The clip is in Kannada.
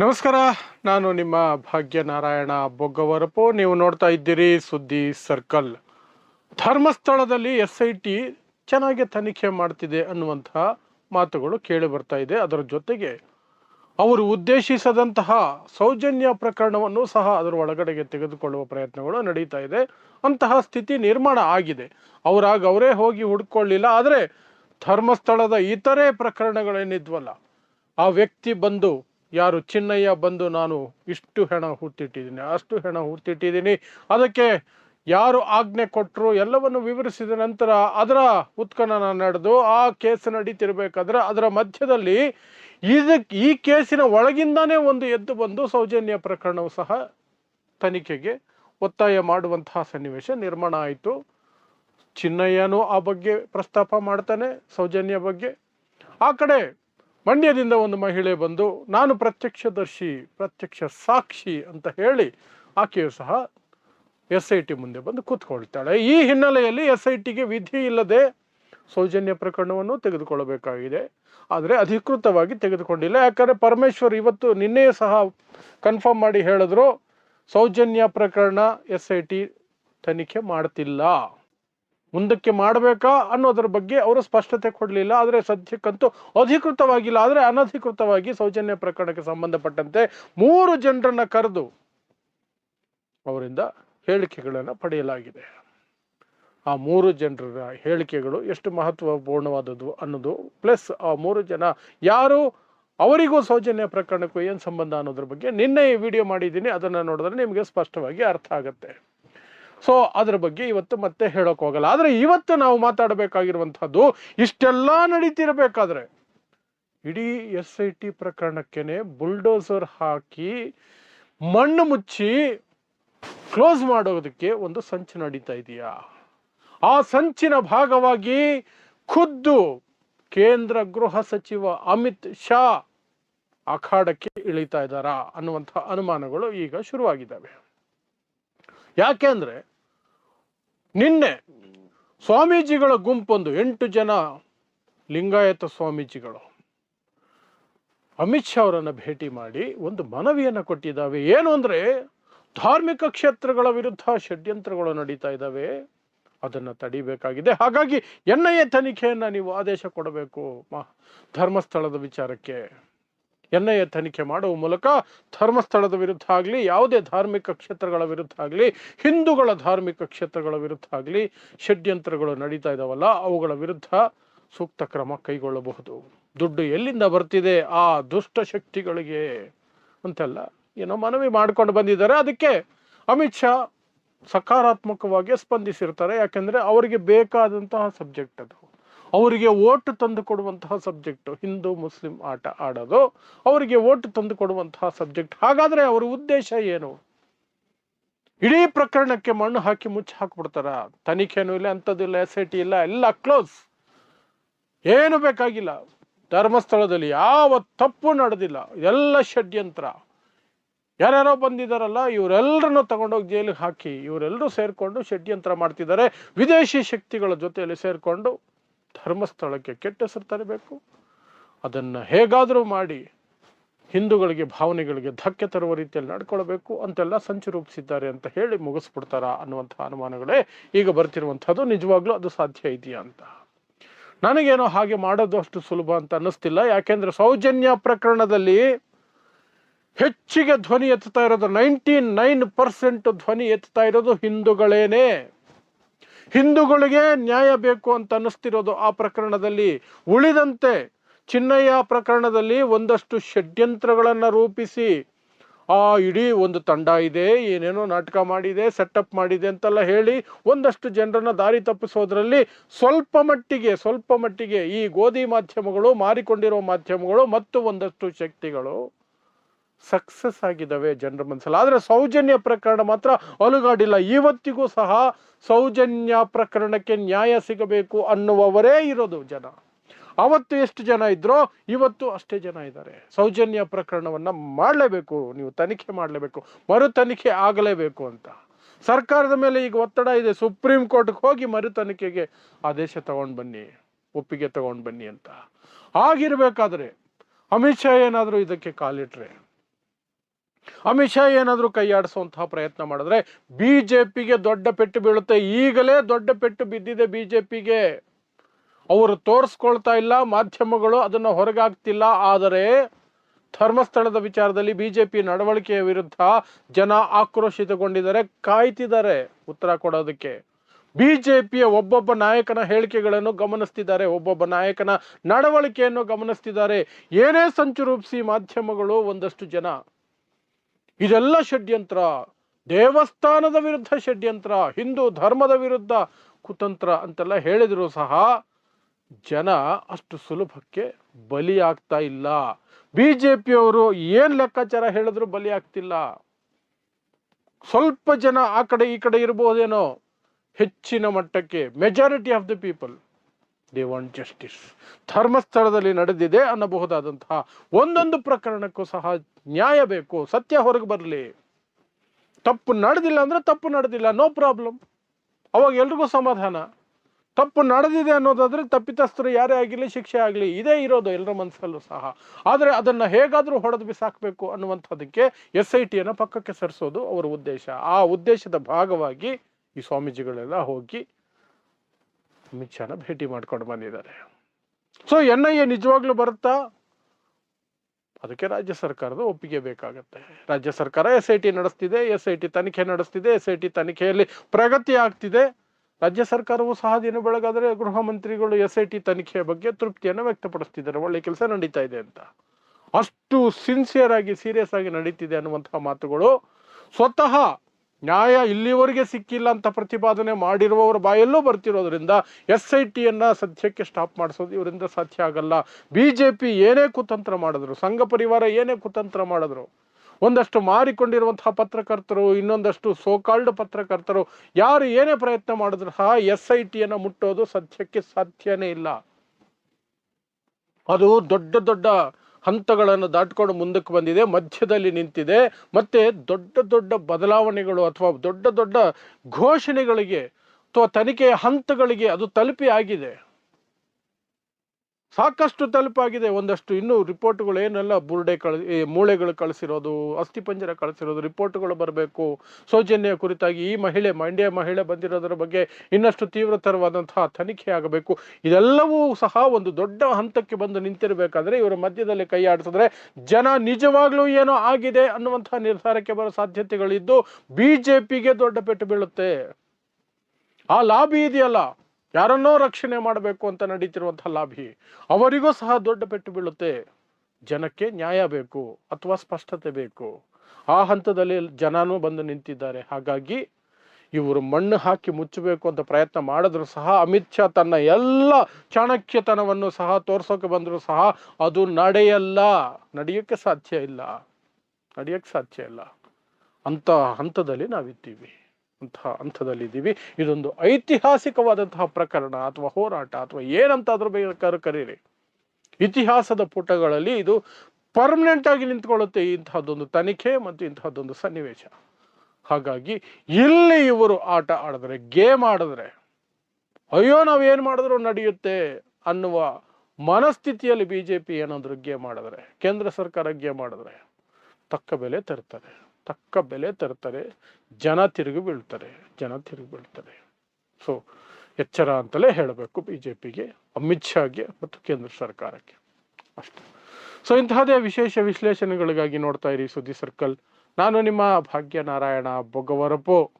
ನಮಸ್ಕಾರ, ನಾನು ನಿಮ್ಮ ಭಾಗ್ಯನಾರಾಯಣ ಬೊಗ್ಗವರಪು. ನೀವು ನೋಡ್ತಾ ಇದ್ದೀರಿ ಸುದ್ದಿ ಸರ್ಕಲ್. ಧರ್ಮಸ್ಥಳದಲ್ಲಿ ಎಸ್ ಐ ಟಿ ಚೆನ್ನಾಗಿ ತನಿಖೆ ಮಾಡ್ತಿದೆ ಅನ್ನುವಂತಹ ಮಾತುಗಳು ಕೇಳಿ ಬರ್ತಾ ಇದೆ. ಅದರ ಜೊತೆಗೆ ಅವರು ಉದ್ದೇಶಿಸದಂತಹ ಸೌಜನ್ಯ ಪ್ರಕರಣವನ್ನು ಸಹ ಅದರ ಒಳಗಡೆಗೆ ತೆಗೆದುಕೊಳ್ಳುವ ಪ್ರಯತ್ನಗಳು ನಡೀತಾ ಇದೆ. ಅಂತಹ ಸ್ಥಿತಿ ನಿರ್ಮಾಣ ಆಗಿದೆ. ಅವರಾಗ ಅವರೇ ಹೋಗಿ ಹುಡ್ಕೊಳ್ಳಿಲ್ಲ. ಆದರೆ ಧರ್ಮಸ್ಥಳದ ಇತರೆ ಪ್ರಕರಣಗಳೇನಿದ್ವಲ್ಲ, ಆ ವ್ಯಕ್ತಿ ಬಂದು ಯಾರು ಚಿನ್ನಯ್ಯ ಬಂದು ನಾನು ಇಷ್ಟು ಹೆಣ ಹುಟ್ಟಿಟ್ಟಿದ್ದೀನಿ, ಅಷ್ಟು ಹೆಣ ಹೂತಿಟ್ಟಿದ್ದೀನಿ ಅದಕ್ಕೆ ಯಾರು ಆಜ್ಞೆ ಕೊಟ್ಟರು ಎಲ್ಲವನ್ನು ವಿವರಿಸಿದ ನಂತರ ಅದರ ಉತ್ಖನನ ನಡೆದು ಆ ಕೇಸ್ ನಡೀತಿರ್ಬೇಕಾದ್ರೆ ಅದರ ಮಧ್ಯದಲ್ಲಿ ಇದಕ್ಕೆ ಈ ಕೇಸಿನ ಒಳಗಿಂದನೇ ಒಂದು ಎದ್ದು ಬಂದು ಸೌಜನ್ಯ ಪ್ರಕರಣವು ಸಹ ತನಿಖೆಗೆ ಒತ್ತಾಯ ಮಾಡುವಂತಹ ಸನ್ನಿವೇಶ ನಿರ್ಮಾಣ ಆಯಿತು. ಚಿನ್ನಯ್ಯನೂ ಆ ಬಗ್ಗೆ ಪ್ರಸ್ತಾಪ ಮಾಡ್ತಾನೆ, ಸೌಜನ್ಯ ಬಗ್ಗೆ. ಆ ಕಡೆ ಮಂಡ್ಯದಿಂದ ಒಂದು ಮಹಿಳೆ ಬಂದು, ನಾನು ಪ್ರತ್ಯಕ್ಷದರ್ಶಿ, ಪ್ರತ್ಯಕ್ಷ ಸಾಕ್ಷಿ ಅಂತ ಹೇಳಿ ಆಕೆಯು ಸಹ ಎಸ್ ಐ ಟಿ ಮುಂದೆ ಬಂದು ಕೂತ್ಕೊಳ್ತಾಳೆ. ಈ ಹಿನ್ನೆಲೆಯಲ್ಲಿ ಎಸ್ ಐ ಟಿಗೆ ವಿಧಿ ಇಲ್ಲದೆ ಸೌಜನ್ಯ ಪ್ರಕರಣವನ್ನು ತೆಗೆದುಕೊಳ್ಳಬೇಕಾಗಿದೆ. ಆದರೆ ಅಧಿಕೃತವಾಗಿ ತೆಗೆದುಕೊಂಡಿಲ್ಲ. ಯಾಕಂದರೆ ಪರಮೇಶ್ವರ್ ಇವತ್ತು ನಿನ್ನೆಯೂ ಸಹ ಕನ್ಫರ್ಮ್ ಮಾಡಿ ಹೇಳಿದ್ರು, ಸೌಜನ್ಯ ಪ್ರಕರಣ ಎಸ್ ಐ ಟಿ ತನಿಖೆ ಮಾಡ್ತಿಲ್ಲ. ಮುಂದಕ್ಕೆ ಮಾಡಬೇಕಾ ಅನ್ನೋದ್ರ ಬಗ್ಗೆ ಅವರು ಸ್ಪಷ್ಟತೆ ಕೊಡಲಿಲ್ಲ. ಆದರೆ ಸದ್ಯಕ್ಕಂತೂ ಅಧಿಕೃತವಾಗಿಲ್ಲ. ಆದರೆ ಅನಧಿಕೃತವಾಗಿ ಸೌಜನ್ಯ ಪ್ರಕರಣಕ್ಕೆ ಸಂಬಂಧಪಟ್ಟಂತೆ ಮೂರು ಜನರನ್ನ ಕರೆದು ಅವರಿಂದ ಹೇಳಿಕೆಗಳನ್ನು ಪಡೆಯಲಾಗಿದೆ. ಆ ಮೂರು ಜನರ ಹೇಳಿಕೆಗಳು ಎಷ್ಟು ಮಹತ್ವಪೂರ್ಣವಾದದ್ದು ಅನ್ನೋದು, ಪ್ಲಸ್ ಆ ಮೂರು ಜನ ಯಾರು, ಅವರಿಗೂ ಸೌಜನ್ಯ ಪ್ರಕರಣಕ್ಕೂ ಏನು ಸಂಬಂಧ ಅನ್ನೋದ್ರ ಬಗ್ಗೆ ನಿನ್ನೆ ವಿಡಿಯೋ ಮಾಡಿದ್ದೀನಿ. ಅದನ್ನು ನೋಡಿದ್ರೆ ನಿಮಗೆ ಸ್ಪಷ್ಟವಾಗಿ ಅರ್ಥ ಆಗುತ್ತೆ. ಸೊ ಅದ್ರ ಬಗ್ಗೆ ಇವತ್ತು ಮತ್ತೆ ಹೇಳೋಕೆ ಹೋಗಲ್ಲ. ಆದರೆ ಇವತ್ತು ನಾವು ಮಾತಾಡಬೇಕಾಗಿರುವಂಥದ್ದು ಇಷ್ಟೆಲ್ಲ ನಡೀತಿರಬೇಕಾದ್ರೆ ಇಡೀ ಎಸ್ ಐ ಟಿ ಪ್ರಕರಣಕ್ಕೇನೆ ಬುಲ್ಡೋಸರ್ ಹಾಕಿ ಮಣ್ಣು ಮುಚ್ಚಿ ಕ್ಲೋಸ್ ಮಾಡೋದಕ್ಕೆ ಒಂದು ಸಂಚು ನಡೀತಾ ಇದೆಯಾ? ಆ ಸಂಚಿನ ಭಾಗವಾಗಿ ಖುದ್ದು ಕೇಂದ್ರ ಗೃಹ ಸಚಿವ ಅಮಿತ್ ಶಾ ಅಖಾಡಕ್ಕೆ ಇಳಿತಾ ಇದ್ದಾರಾ ಅನ್ನುವಂಥ ಅನುಮಾನಗಳು ಈಗ ಶುರುವಾಗಿದ್ದಾವೆ. ಯಾಕೆಂದ್ರೆ ನಿನ್ನೆ ಸ್ವಾಮೀಜಿಗಳ ಗುಂಪೊಂದು ಎಂಟು ಜನ ಲಿಂಗಾಯತ ಸ್ವಾಮೀಜಿಗಳು ಅಮಿತ್ ಶಾ ಅವರನ್ನು ಭೇಟಿ ಮಾಡಿ ಒಂದು ಮನವಿಯನ್ನು ಕೊಟ್ಟಿದ್ದಾವೆ. ಏನು ಅಂದರೆ ಧಾರ್ಮಿಕ ಕ್ಷೇತ್ರಗಳ ವಿರುದ್ಧ ಷಡ್ಯಂತ್ರಗಳು ನಡೀತಾ ಇದ್ದಾವೆ. ಅದನ್ನು ತಡಿಬೇಕಾಗಿದೆ. ಹಾಗಾಗಿ ಎನ್ ಐ ಎ ತನಿಖೆಯನ್ನು ನೀವು ಆದೇಶ ಕೊಡಬೇಕು ಮ- ಧರ್ಮಸ್ಥಳದ ವಿಚಾರಕ್ಕೆ. ಎನ್ ಐ ಎ ತನಿಖೆ ಮಾಡುವ ಮೂಲಕ ಧರ್ಮಸ್ಥಳದ ವಿರುದ್ಧ ಆಗಲಿ, ಯಾವುದೇ ಧಾರ್ಮಿಕ ಕ್ಷೇತ್ರಗಳ ವಿರುದ್ಧ ಆಗಲಿ, ಹಿಂದೂಗಳ ಧಾರ್ಮಿಕ ಕ್ಷೇತ್ರಗಳ ವಿರುದ್ಧ ಆಗಲಿ ಷಡ್ಯಂತ್ರಗಳು ನಡೀತಾ ಇದಾವಲ್ಲ, ಅವುಗಳ ವಿರುದ್ಧ ಸೂಕ್ತ ಕ್ರಮ ಕೈಗೊಳ್ಳಬಹುದು. ದುಡ್ಡು ಎಲ್ಲಿಂದ ಬರ್ತಿದೆ? ಆ ದುಷ್ಟ ಶಕ್ತಿಗಳಿಗೆ ಅಂತೆಲ್ಲ. ಏನೋ ಮನವಿ ಮಾಡ್ಕೊಂಡು ಬಂದಿದ್ದಾರೆ. ಅದಕ್ಕೆ ಅಮಿತ್ ಶಾ ಸಕಾರಾತ್ಮಕವಾಗಿ ಸ್ಪಂದಿಸಿರ್ತಾರೆ. ಯಾಕೆಂದರೆ ಅವರಿಗೆ ಬೇಕಾದಂತಹ ಸಬ್ಜೆಕ್ಟ್ ಅದು. ಅವರಿಗೆ ಓಟ್ ತಂದು ಕೊಡುವಂತಹ ಸಬ್ಜೆಕ್ಟ್ ಹಿಂದೂ, ಮುಸ್ಲಿಂ ಆಟ ಆಡೋದು. ಅವರಿಗೆ ಓಟ್ ತಂದು ಕೊಡುವಂತಹ ಸಬ್ಜೆಕ್ಟ್ ಹಾಗಾದ್ರೆ ಅವರ ಉದ್ದೇಶ ಏನು? ಇಡೀ ಪ್ರಕರಣಕ್ಕೆ ಮಣ್ಣು ಹಾಕಿ ಮುಚ್ಚಿ ಹಾಕ್ಬಿಡ್ತಾರ? ತನಿಖೆನೂ ಇಲ್ಲ, ಅಂಥದ್ದಿಲ್ಲ ಎಸ್ ಐ ಟಿ ಇಲ್ಲ, ಎಲ್ಲ ಕ್ಲೋಸ್ ಏನು ಬೇಕಾಗಿಲ್ಲ. ಧರ್ಮಸ್ಥಳದಲ್ಲಿ ಯಾವ ತಪ್ಪು ನಡೆದಿಲ್ಲ. ಎಲ್ಲ ಷಡ್ಯಂತ್ರ. ಯಾರ್ಯಾರೋ ಬಂದಿದ್ದಾರಲ್ಲ ಇವರೆಲ್ಲರನ್ನು ತಗೊಂಡೋಗಿ ಜೈಲಿಗೆ ಹಾಕಿ ಇವರೆಲ್ಲರೂ ಸೇರಿಕೊಂಡು ಷಡ್ಯಂತ್ರ ಮಾಡ್ತಿದ್ದಾರೆ. ವಿದೇಶಿ ಶಕ್ತಿಗಳ ಜೊತೆಯಲ್ಲಿ ಸೇರಿಕೊಂಡು ಧರ್ಮಸ್ಥಳಕ್ಕೆ ಕೆಟ್ಟ ಹೆಸರು ತರಬೇಕು. ಅದನ್ನು ಹೇಗಾದರೂ ಮಾಡಿ ಹಿಂದೂಗಳಿಗೆ, ಭಾವನೆಗಳಿಗೆ ಧಕ್ಕೆ ತರುವ ರೀತಿಯಲ್ಲಿ ನಡ್ಕೊಳ್ಬೇಕು ಅಂತೆಲ್ಲ ಸಂಚು ರೂಪಿಸಿದ್ದಾರೆ ಅಂತ ಹೇಳಿ ಮುಗಿಸ್ಬಿಡ್ತಾರ ಅನ್ನುವಂಥ ಅನುಮಾನಗಳೇ ಈಗ ಬರ್ತಿರುವಂಥದ್ದು. ನಿಜವಾಗ್ಲೂ ಅದು ಸಾಧ್ಯ ಇದೆಯಾ ಅಂತ. ನನಗೇನೋ ಹಾಗೆ ಮಾಡೋದು ಅಷ್ಟು ಸುಲಭ ಅಂತ ಅನ್ನಿಸ್ತಿಲ್ಲ. ಯಾಕೆಂದ್ರೆ ಸೌಜನ್ಯ ಪ್ರಕರಣದಲ್ಲಿ ಹೆಚ್ಚಿಗೆ ಧ್ವನಿ ಎತ್ತುತ್ತಾ ಇರೋದು, ನೈಂಟಿ ನೈನ್ ಪರ್ಸೆಂಟ್ ಧ್ವನಿ ಎತ್ತುತ್ತಾ ಇರೋದು ಹಿಂದೂಗಳೇನೆ. ಹಿಂದೂಗಳಿಗೆ ನ್ಯಾಯ ಬೇಕು ಅಂತ ಅನ್ನಿಸ್ತಿರೋದು ಆ ಪ್ರಕರಣದಲ್ಲಿ. ಉಳಿದಂತೆ ಚಿನ್ನಯ್ಯ ಪ್ರಕರಣದಲ್ಲಿ ಒಂದಷ್ಟು ಷಡ್ಯಂತ್ರಗಳನ್ನು ರೂಪಿಸಿ, ಆ, ಇಡೀ ಒಂದು ತಂಡ ಇದೆ, ಏನೇನೋ ನಾಟಕ ಮಾಡಿದೆ, ಸೆಟಪ್ ಮಾಡಿದೆ ಅಂತೆಲ್ಲ ಹೇಳಿ ಒಂದಷ್ಟು ಜನರನ್ನು ದಾರಿ ತಪ್ಪಿಸೋದ್ರಲ್ಲಿ ಸ್ವಲ್ಪ ಮಟ್ಟಿಗೆ ಸ್ವಲ್ಪ ಮಟ್ಟಿಗೆ ಈ ಗೋಧಿ ಮಾಧ್ಯಮಗಳು, ಮಾರಿಕೊಂಡಿರೋ ಮಾಧ್ಯಮಗಳು ಮತ್ತು ಒಂದಷ್ಟು ಶಕ್ತಿಗಳು ಸಕ್ಸಸ್ ಆಗಿದ್ದಾವೆ ಜನರ ಮನಸ್ಸಲ್ಲಿ. ಆದರೆ ಸೌಜನ್ಯ ಪ್ರಕರಣ ಮಾತ್ರ ಅಲುಗಾಡಿಲ್ಲ. ಇವತ್ತಿಗೂ ಸಹ ಸೌಜನ್ಯ ಪ್ರಕರಣಕ್ಕೆ ನ್ಯಾಯ ಸಿಗಬೇಕು ಅನ್ನುವವರೇ ಇರೋದು ಜನ. ಅವತ್ತು ಎಷ್ಟು ಜನ ಇದ್ರೋ ಇವತ್ತು ಅಷ್ಟೇ ಜನ ಇದ್ದಾರೆ. ಸೌಜನ್ಯ ಪ್ರಕರಣವನ್ನ ಮಾಡಲೇಬೇಕು. ನೀವು ತನಿಖೆ ಮಾಡಲೇಬೇಕು. ಮರು ತನಿಖೆ ಆಗಲೇಬೇಕು ಅಂತ. ಸರ್ಕಾರದ ಮೇಲೆ ಈಗ ಒತ್ತಡ ಇದೆ. ಸುಪ್ರೀಂ ಕೋರ್ಟ್ಗೆ ಹೋಗಿ ಮರು ತನಿಖೆಗೆ ಆದೇಶ ತಗೊಂಡು ಬನ್ನಿ. ಒಪ್ಪಿಗೆ ತಗೊಂಡು ಬನ್ನಿ ಅಂತ. ಆಗಿರಬೇಕಾದ್ರೆ ಅಮಿತ್ ಶಾ ಏನಾದರೂ ಇದಕ್ಕೆ ಕಾಲಿಟ್ರೆ ಅಮಿತ್ ಶಾ ಏನಾದರೂ ಕೈಯಾಡಿಸುವಂತಹ ಪ್ರಯತ್ನ ಮಾಡಿದ್ರೆ ಬಿ ಜೆ ಪಿಗೆ ದೊಡ್ಡ ಪೆಟ್ಟು ಬೀಳುತ್ತೆ. ಈಗಲೇ ದೊಡ್ಡ ಪೆಟ್ಟು ಬಿದ್ದಿದೆ ಬಿ ಜೆ ಪಿಗೆ ಅವರು ತೋರಿಸ್ಕೊಳ್ತಾ ಇಲ್ಲ, ಮಾಧ್ಯಮಗಳು ಅದನ್ನು ಹೊರಗಾಗ್ತಿಲ್ಲ ಆದರೆ ಧರ್ಮಸ್ಥಳದ ವಿಚಾರದಲ್ಲಿ ಬಿ ಜೆ ಪಿ ನಡವಳಿಕೆಯ ವಿರುದ್ಧ ಜನ ಆಕ್ರೋಶಿತಗೊಂಡಿದ್ದಾರೆ, ಕಾಯ್ತಿದ್ದಾರೆ ಉತ್ತರ ಕೊಡೋದಕ್ಕೆ. ಬಿ ಜೆ ಪಿಯ ಒಬ್ಬೊಬ್ಬ ನಾಯಕನ ಹೇಳಿಕೆಗಳನ್ನು ಗಮನಿಸ್ತಿದ್ದಾರೆ, ಒಬ್ಬೊಬ್ಬ ನಾಯಕನ ನಡವಳಿಕೆಯನ್ನು ಗಮನಿಸ್ತಿದ್ದಾರೆ. ಏನೇ ಸಂಚು ರೂಪಿಸಿ ಮಾಧ್ಯಮಗಳು ಒಂದಷ್ಟು ಜನ. ಇದೆಲ್ಲ ಷಡ್ಯಂತ್ರ. ದೇವಸ್ಥಾನದ ವಿರುದ್ಧ ಷಡ್ಯಂತ್ರ, ಹಿಂದೂ ಧರ್ಮದ ವಿರುದ್ಧ ಕುತಂತ್ರ ಅಂತೆಲ್ಲ ಹೇಳಿದ್ರು ಸಹ ಜನ ಅಷ್ಟು ಸುಲಭಕ್ಕೆ ಬಲಿಯಾಗ್ತಾ ಇಲ್ಲ. ಬಿ ಜೆ ಪಿಯವರು ಏನು ಲೆಕ್ಕಾಚಾರ ಹೇಳಿದ್ರು ಬಲಿಯಾಗ್ತಿಲ್ಲ. ಸ್ವಲ್ಪ ಜನ ಆ ಕಡೆ ಈ ಕಡೆ ಇರಬಹುದೇನೋ ಹೆಚ್ಚಿನ ಮಟ್ಟಕ್ಕೆ majority of the people they want justice ಧರ್ಮಸ್ಥಳದಲ್ಲಿ ನಡೆದಿದೆ ಅನ್ನಬಹುದಾದಂತಹ ಒಂದೊಂದು ಪ್ರಕರಣಕ್ಕೂ ಸಹ ನ್ಯಾಯ ಬೇಕು. ಸತ್ಯ ಹೊರಗೆ ಬರಲಿ. ತಪ್ಪು ನಡೆದಿಲ್ಲ ಅಂದರೆ ತಪ್ಪು ನಡೆದಿಲ್ಲ. ನೋ ಪ್ರಾಬ್ಲಮ್ ಅವಾಗ ಎಲ್ರಿಗೂ ಸಮಾಧಾನ. ತಪ್ಪು ನಡೆದಿದೆ ಅನ್ನೋದಾದರೆ ತಪ್ಪಿತಸ್ಥರು ಯಾರೇ ಆಗಿರಲಿ, ಶಿಕ್ಷೆ ಆಗಲಿ, ಇದೇ ಇರೋದು ಎಲ್ಲರ ಮನಸ್ಸಲ್ಲೂ ಸಹ. ಆದರೆ ಅದನ್ನು ಹೇಗಾದರೂ ಹೊಡೆದು ಬಿಸಾಕಬೇಕು ಅನ್ನುವಂಥದ್ದಕ್ಕೆ ಎಸ್ ಐ ಟಿಯನ್ನು ಪಕ್ಕಕ್ಕೆ ಸರಿಸೋದು ಅವರ ಉದ್ದೇಶ. ಆ ಉದ್ದೇಶದ ಭಾಗವಾಗಿ ಈ ಸ್ವಾಮೀಜಿಗಳೆಲ್ಲ ಹೋಗಿ ಅಮಿತ್ ಶಾನ ಭೇಟಿ ಮಾಡ್ಕೊಂಡು ಬಂದಿದ್ದಾರೆ. ಸೊ ಎನ್ ಐ ಎ ನಿಜವಾಗ್ಲೂ ಬರುತ್ತಾ? ಅದಕ್ಕೆ ರಾಜ್ಯ ಸರ್ಕಾರದ ಒಪ್ಪಿಗೆ ಬೇಕಾಗತ್ತೆ. ರಾಜ್ಯ ಸರ್ಕಾರ ಎಸ್ ಐ ಟಿ ನಡೆಸ್ತಿದೆ, ಎಸ್ ಐ ಟಿ ತನಿಖೆ ನಡೆಸ್ತಿದೆ, ಎಸ್ ಐ ಟಿ ತನಿಖೆಯಲ್ಲಿ ಪ್ರಗತಿ ಆಗ್ತಿದೆ. ರಾಜ್ಯ ಸರ್ಕಾರವು ಸಹ ದಿನ ಬೆಳಗಾದರೆ ಗೃಹ ಮಂತ್ರಿಗಳು ಎಸ್ ಐ ಟಿ ತನಿಖೆಯ ಬಗ್ಗೆ ತೃಪ್ತಿಯನ್ನು ವ್ಯಕ್ತಪಡಿಸ್ತಿದ್ದಾರೆ. ಒಳ್ಳೆ ಕೆಲಸ ನಡೀತಾ ಇದೆ ಅಂತ. ಅಷ್ಟು ಸಿನ್ಸಿಯರ್ ಆಗಿ ಸೀರಿಯಸ್ ಆಗಿ ನಡೀತಿದೆ ಅನ್ನುವಂತಹ ಮಾತುಗಳು ಸ್ವತಃ ನ್ಯಾಯ ಇಲ್ಲಿವರೆಗೆ ಸಿಕ್ಕಿಲ್ಲ ಅಂತ ಪ್ರತಿಪಾದನೆ ಮಾಡಿರುವವರ ಬಾಯಲ್ಲೂ ಬರ್ತಿರೋದ್ರಿಂದ ಎಸ್ ಐ ಟಿಯನ್ನು ಸದ್ಯಕ್ಕೆ ಸ್ಟಾಪ್ ಮಾಡಿಸೋದು ಇವರಿಂದ ಸಾಧ್ಯ ಆಗಲ್ಲ. ಪಿ ಏನೇ ಕುತಂತ್ರ ಮಾಡಿದ್ರು, ಸಂಘ ಪರಿವಾರ ಏನೇ ಕುತಂತ್ರ ಮಾಡಿದ್ರು, ಒಂದಷ್ಟು ಮಾರಿಕೊಂಡಿರುವಂತಹ ಪತ್ರಕರ್ತರು, ಇನ್ನೊಂದಷ್ಟು ಸೋಕಾಲ್ಡ್ ಪತ್ರಕರ್ತರು, ಯಾರು ಏನೇ ಪ್ರಯತ್ನ ಮಾಡಿದ್ರು ಸಹ ಎಸ್ ಐ ಟಿಯನ್ನು ಮುಟ್ಟೋದು ಸದ್ಯಕ್ಕೆ ಸಾಧ್ಯನೇ ಇಲ್ಲ. ಅದು ದೊಡ್ಡ ದೊಡ್ಡ ಹಂತಗಳನ್ನು ದಾಟ್ಕೊಂಡು ಮುಂದಕ್ಕೆ ಬಂದಿದೆ, ಮಧ್ಯದಲ್ಲಿ ನಿಂತಿದೆ. ಮತ್ತೆ ದೊಡ್ಡ ದೊಡ್ಡ ಬದಲಾವಣೆಗಳು ಅಥವಾ ದೊಡ್ಡ ದೊಡ್ಡ ಘೋಷಣೆಗಳಿಗೆ ಅಥವಾ ತನಿಖೆಯ ಹಂತಗಳಿಗೆ ಅದು ತಲುಪಿ ಆಗಿದೆ. ಸಾಕಷ್ಟು ತಲುಪಾಗಿದೆ. ಒಂದಷ್ಟು ಇನ್ನೂ ರಿಪೋರ್ಟ್ಗಳು ಏನೆಲ್ಲ ಬುರುಡೆ ಕಳ ಮೂಳೆಗಳು ಕಳಿಸಿರೋದು ಅಸ್ಥಿಪಂಜರ ಕಳಿಸಿರೋದು ರಿಪೋರ್ಟ್ಗಳು ಬರಬೇಕು. ಸೌಜನ್ಯ ಕುರಿತಾಗಿ ಈ ಮಹಿಳೆ ಮಂಡ್ಯ ಮಹಿಳೆ ಬಂದಿರೋದರ ಬಗ್ಗೆ ಇನ್ನಷ್ಟು ತೀವ್ರತರವಾದಂತಹ ತನಿಖೆ ಆಗಬೇಕು. ಇದೆಲ್ಲವೂ ಸಹ ಒಂದು ದೊಡ್ಡ ಹಂತಕ್ಕೆ ಬಂದು ನಿಂತಿರಬೇಕಾದ್ರೆ ಇವರ ಮಧ್ಯದಲ್ಲಿ ಕೈ ಆಡಿಸಿದ್ರೆ ಜನ ನಿಜವಾಗ್ಲೂ ಏನೋ ಆಗಿದೆ ಅನ್ನುವಂತಹ ನಿರ್ಧಾರಕ್ಕೆ ಬರೋ ಸಾಧ್ಯತೆಗಳಿದ್ದು, ಬಿಜೆಪಿಗೆ ದೊಡ್ಡ ಪೆಟ್ಟು ಬೀಳುತ್ತೆ. ಆ ಲಾಬಿ ಇದೆಯಲ್ಲ? ಯಾರನ್ನೋ ರಕ್ಷಣೆ ಮಾಡಬೇಕು ಅಂತ ನಡೀತಿರುವಂತಹ ಲಾಭಿ, ಅವರಿಗೂ ಸಹ ದೊಡ್ಡ ಪೆಟ್ಟು ಬೀಳುತ್ತೆ. ಜನಕ್ಕೆ ನ್ಯಾಯ ಬೇಕು ಅಥವಾ ಸ್ಪಷ್ಟತೆ ಬೇಕು. ಆ ಹಂತದಲ್ಲಿ ಜನನೂ ಬಂದು ನಿಂತಿದ್ದಾರೆ. ಹಾಗಾಗಿ ಇವರು ಮಣ್ಣು ಹಾಕಿ ಮುಚ್ಚಬೇಕು ಅಂತ ಪ್ರಯತ್ನ ಮಾಡಿದ್ರು ಸಹ, ಅಮಿತ್ ಶಾ ತನ್ನ ಎಲ್ಲ ಚಾಣಕ್ಯತನವನ್ನು ಸಹ ತೋರ್ಸೋಕೆ ಬಂದರೂ ಸಹ ಅದು ನಡೆಯಲ್ಲ. ನಡೆಯೋಕ್ಕೆ ಸಾಧ್ಯ ಇಲ್ಲ. ನಡೆಯೋಕ್ಕೆ ಸಾಧ್ಯ ಇಲ್ಲ. ಅಂತ ಹಂತದಲ್ಲಿ ನಾವಿದ್ದೀವಿ. ಅಂತಹ ಹಂತದಲ್ಲಿದ್ದೀವಿ. ಇದೊಂದು ಐತಿಹಾಸಿಕವಾದಂತಹ ಪ್ರಕರಣ ಅಥವಾ ಹೋರಾಟ ಅಥವಾ ಏನಂತಾದ್ರೂ ಬೇಕಾದ್ರೂ ಕರೀರಿ. ಇತಿಹಾಸದ ಪುಟಗಳಲ್ಲಿ ಇದು ಪರ್ಮನೆಂಟ್ ಆಗಿ ನಿಂತ್ಕೊಳ್ಳುತ್ತೆ ಇಂತಹದ್ದೊಂದು ತನಿಖೆ ಮತ್ತು ಇಂತಹದ್ದೊಂದು ಸನ್ನಿವೇಶ. ಹಾಗಾಗಿ ಇಲ್ಲಿ ಇವರು ಆಟ ಆಡಿದ್ರೆ, ಗೇಮ್ ಆಡಿದ್ರೆ, ಅಯ್ಯೋ ನಾವು ಏನು ಮಾಡಿದ್ರು ನಡೆಯುತ್ತೆ ಅನ್ನುವ ಮನಸ್ಥಿತಿಯಲ್ಲಿ ಬಿ ಜೆ ಪಿ ಏನಾದರೂ ಗೇಮ್ ಮಾಡಿದ್ರೆ ಕೇಂದ್ರ ಸರ್ಕಾರ ಗೇಮ್ ಮಾಡಿದ್ರೆ ತಕ್ಕ ಬೆಲೆ ತರ್ತಾರೆ ತಕ್ಕ ಬೆಲೆ ತರ್ತಾರೆ, ಜನ ತಿರುಗಿ ಬೀಳ್ತಾರೆ, ಜನ ತಿರುಗಿ ಬೀಳ್ತಾರೆ. ಸೊ ಎಚ್ಚರ ಅಂತಲೇ ಹೇಳಬೇಕು ಬಿ ಜೆ ಪಿಗೆ ಅಮಿತ್ ಶಾಗೆ ಮತ್ತು ಕೇಂದ್ರ ಸರ್ಕಾರಕ್ಕೆ. ಅಷ್ಟೇ. ಸೊ ಇಂತಹದೇ ವಿಶೇಷ ವಿಶ್ಲೇಷಣೆಗಳಿಗಾಗಿ ನೋಡ್ತಾ ಇರಿ ಸುದ್ದಿ ಸರ್ಕಲ್. ನಾನು ನಿಮ್ಮ ಭಾಗ್ಯ ನಾರಾಯಣ ಬೊಗವರಪು.